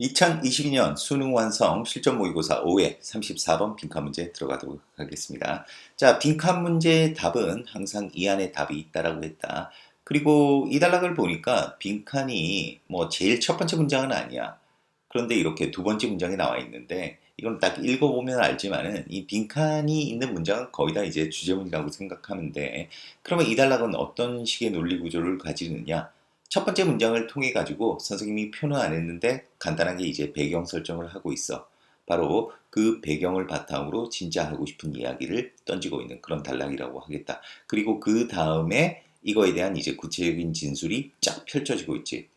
2022년 수능 완성 실전 모의고사 5회 34번 빈칸 문제 들어가도록 하겠습니다. 자, 빈칸 문제의 답은 항상 이 안에 답이 있다라고 했다. 그리고 이 단락을 보니까 빈칸이 뭐 제일 첫 번째 문장은 아니야. 그런데 이렇게 두 번째 문장이 나와 있는데 이건 딱 읽어보면 알지만은 이 빈칸이 있는 문장은 거의 다 이제 주제문이라고 생각하면 돼. 그러면 이 단락은 어떤 식의 논리 구조를 가지느냐? 첫 번째 문장을 통해 가지고 선생님이 표는 안 했는데 간단하게 이제 배경 설정을 하고 있어. 바로 그 배경을 바탕으로 진짜 하고 싶은 이야기를 던지고 있는 그런 단락이라고 하겠다. 그리고 그 다음에 이거에 대한 이제 구체적인 진술이 쫙 펼쳐지고 있지.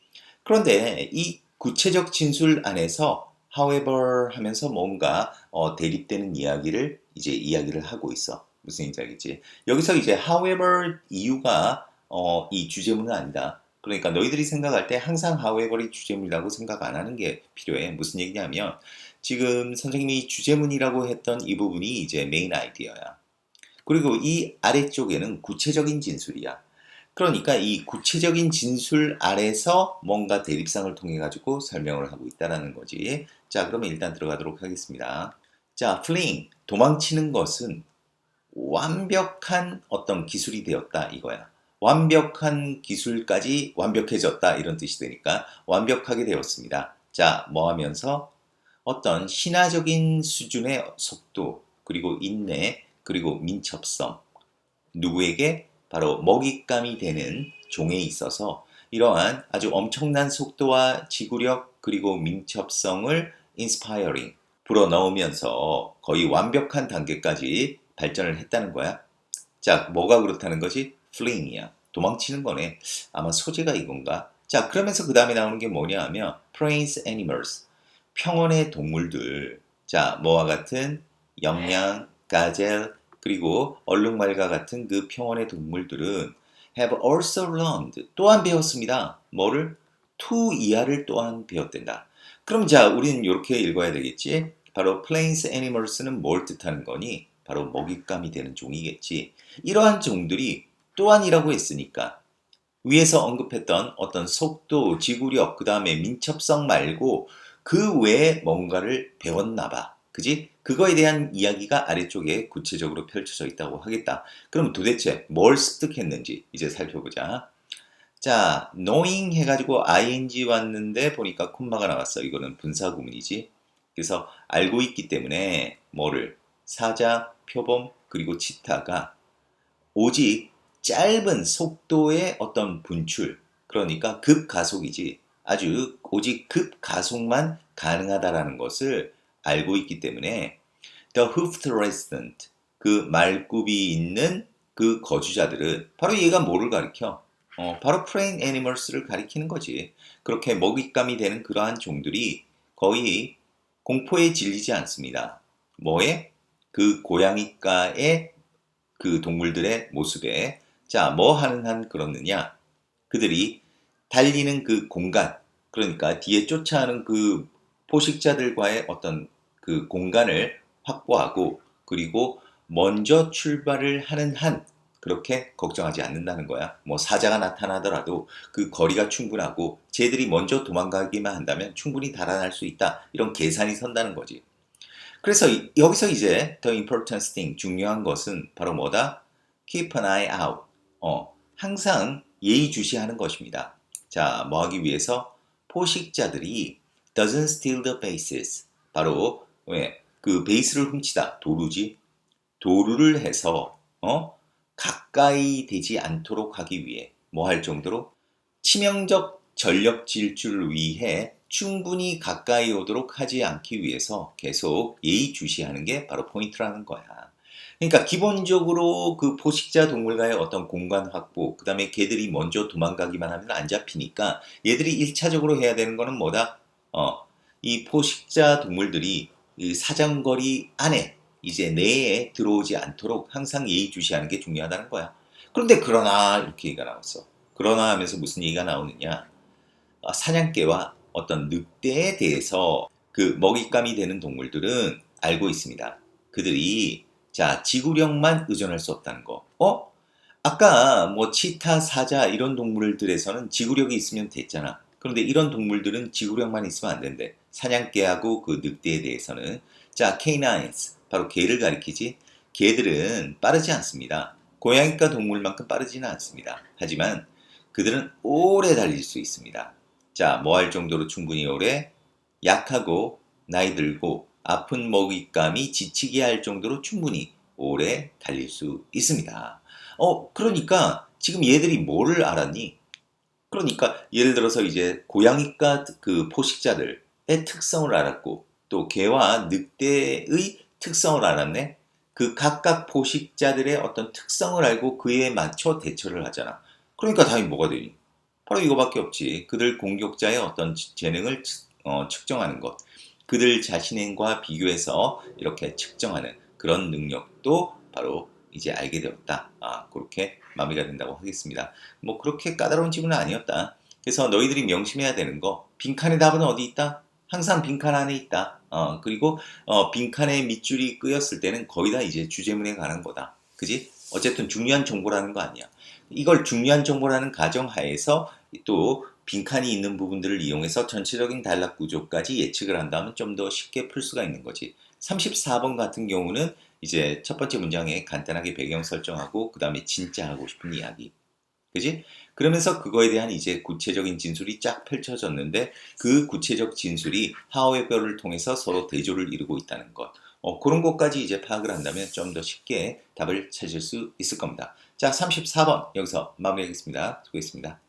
그런데 이 구체적 진술 안에서 however 하면서 뭔가 어, 대립되는 이야기를 이제 이야기를 하고 있어. 무슨 알겠지? 여기서 이제 however 이유가 어, 이 주제문은 아니다. 그러니까 너희들이 생각할 때 항상 however이 주제문이라고 생각 안 하는 게 필요해. 무슨 얘기냐면 지금 선생님이 주제문이라고 했던 이 부분이 이제 메인 아이디어야. 그리고 이 아래쪽에는 구체적인 진술이야. 그러니까 이 구체적인 진술 아래서 뭔가 대립상을 통해 가지고 설명을 하고 있다라는 거지. 자, 그러면 일단 들어가도록 하겠습니다. 자, fleeing 도망치는 것은 완벽한 어떤 기술이 되었다 이거야. 완벽한 기술까지 완벽해졌다 이런 뜻이 되니까 완벽하게 되었습니다. 자, 뭐 하면서 어떤 신화적인 수준의 속도 그리고 인내 그리고 민첩성 누구에게 바로 먹잇감이 되는 종에 있어서 이러한 아주 엄청난 속도와 지구력 그리고 민첩성을 인스파이어링 불어넣으면서 거의 완벽한 단계까지 발전을 했다는 거야. 자, 뭐가 그렇다는 거지? Fleeing이야. 도망치는 거네. 아마 소재가 이건가? 자, 그러면서 그 다음에 나오는 게 뭐냐 하면 praise animals. 평원의 동물들. 자, 뭐와 같은 영양, 가젤, 그리고 얼룩말과 같은 그 평원의 동물들은 have also learned. 또한 배웠습니다. 뭐를? to 이하를 또한 배웠댄다. 그럼 자, 우리는 이렇게 읽어야 되겠지? 바로 plains animals는 뭘 뜻하는 거니? 바로 먹잇감이 되는 종이겠지. 이러한 종들이 또한이라고 했으니까 위에서 언급했던 어떤 속도, 지구력, 그 다음에 민첩성 말고 그 외에 뭔가를 배웠나 봐. 그지? 그거에 대한 이야기가 아래쪽에 구체적으로 펼쳐져 있다고 하겠다. 그럼 도대체 뭘 습득했는지 이제 살펴보자. 자, knowing 해가지고 ing 왔는데 보니까 콤마가 나왔어. 이거는 분사 구문이지. 그래서 알고 있기 때문에 뭐를 사자, 표범, 그리고 치타가 오직 짧은 속도의 어떤 분출, 그러니까 급가속이지 아주 오직 급가속만 가능하다라는 것을 알고 있기 때문에 the hoofed resident, 그 말굽이 있는 그 거주자들은 바로 얘가 뭐를 가리켜? 어, 바로 preying animals를 가리키는 거지. 그렇게 먹잇감이 되는 그러한 종들이 거의 공포에 질리지 않습니다. 뭐에? 그 고양이과의 그 동물들의 모습에 자, 뭐 하는 한 그렇느냐? 그들이 달리는 그 공간, 그러니까 뒤에 쫓아가는 그 포식자들과의 어떤 그 공간을 확보하고 그리고 먼저 출발을 하는 한 그렇게 걱정하지 않는다는 거야. 뭐 사자가 나타나더라도 그 거리가 충분하고 쟤들이 먼저 도망가기만 한다면 충분히 달아날 수 있다. 이런 계산이 선다는 거지. 그래서 여기서 이제 the important thing 중요한 것은 바로 뭐다? keep an eye out. 어, 항상 예의주시하는 것입니다. 자, 뭐 하기 위해서 포식자들이 doesn't steal the bases. 바로 왜? 그 베이스를 훔치다. 도루지. 도루를 해서 어? 가까이 되지 않도록 하기 위해 뭐 할 정도로 치명적 전력 질주를 위해 충분히 가까이 오도록 하지 않기 위해서 계속 예의주시하는 게 바로 포인트라는 거야. 그러니까 기본적으로 그 포식자 동물과의 어떤 공간 확보, 그 다음에 개들이 먼저 도망가기만 하면 안 잡히니까 얘들이 1차적으로 해야 되는 거는 뭐다? 어, 이 포식자 동물들이 이 사정거리 안에 이제 내에 들어오지 않도록 항상 예의주시하는 게 중요하다는 거야. 그런데 그러나 이렇게 얘기가 나왔어. 그러나 하면서 무슨 얘기가 나오느냐? 아, 사냥개와 어떤 늑대에 대해서 그 먹잇감이 되는 동물들은 알고 있습니다. 그들이 자, 지구력만 의존할 수 없다는 거. 어? 아까 뭐 치타, 사자 이런 동물들에서는 지구력이 있으면 됐잖아. 그런데 이런 동물들은 지구력만 있으면 안 된대. 사냥개하고 그 늑대에 대해서는 자, canines 바로 개를 가리키지 개들은 빠르지 않습니다. 고양이과 동물만큼 빠르지는 않습니다. 하지만 그들은 오래 달릴 수 있습니다. 자, 뭐 할 정도로 충분히 오래 약하고 나이 들고 아픈 먹잇감이 지치게 할 정도로 충분히 오래 달릴 수 있습니다. 어, 그러니까 지금 얘들이 뭐를 알았니? 그러니까 예를 들어서 이제 고양이과 그 포식자들의 특성을 알았고 또 개와 늑대의 특성을 알았네. 그 각각 포식자들의 어떤 특성을 알고 그에 맞춰 대처를 하잖아. 그러니까 당연히 뭐가 되니? 바로 이거밖에 없지. 그들 공격자의 어떤 재능을 측- 어, 측정하는 것. 그들 자신과 비교해서 이렇게 측정하는 그런 능력도 바로 이제 알게 되었다. 아, 그렇게 마무리가 된다고 하겠습니다. 뭐 그렇게 까다로운 질문은 아니었다. 그래서 너희들이 명심해야 되는 거, 빈칸의 답은 어디 있다? 항상 빈칸 안에 있다. 어, 그리고 어, 빈칸에 밑줄이 끄였을 때는 거의 다 이제 주제문에 관한 거다. 그지? 어쨌든 중요한 정보라는 거 아니야. 이걸 중요한 정보라는 가정하에서 또 빈칸이 있는 부분들을 이용해서 전체적인 단락 구조까지 예측을 한다면 좀 더 쉽게 풀 수가 있는 거지. 34번 같은 경우는 이제 첫 번째 문장에 간단하게 배경 설정하고 그 다음에 진짜 하고 싶은 이야기. 그지? 그러면서 그거에 대한 이제 구체적인 진술이 쫙 펼쳐졌는데 그 구체적 진술이 하우에버를 통해서 서로 대조를 이루고 있다는 것. 어, 그런 것까지 이제 파악을 한다면 좀 더 쉽게 답을 찾을 수 있을 겁니다. 자, 34번 여기서 마무리하겠습니다. 수고했습니다.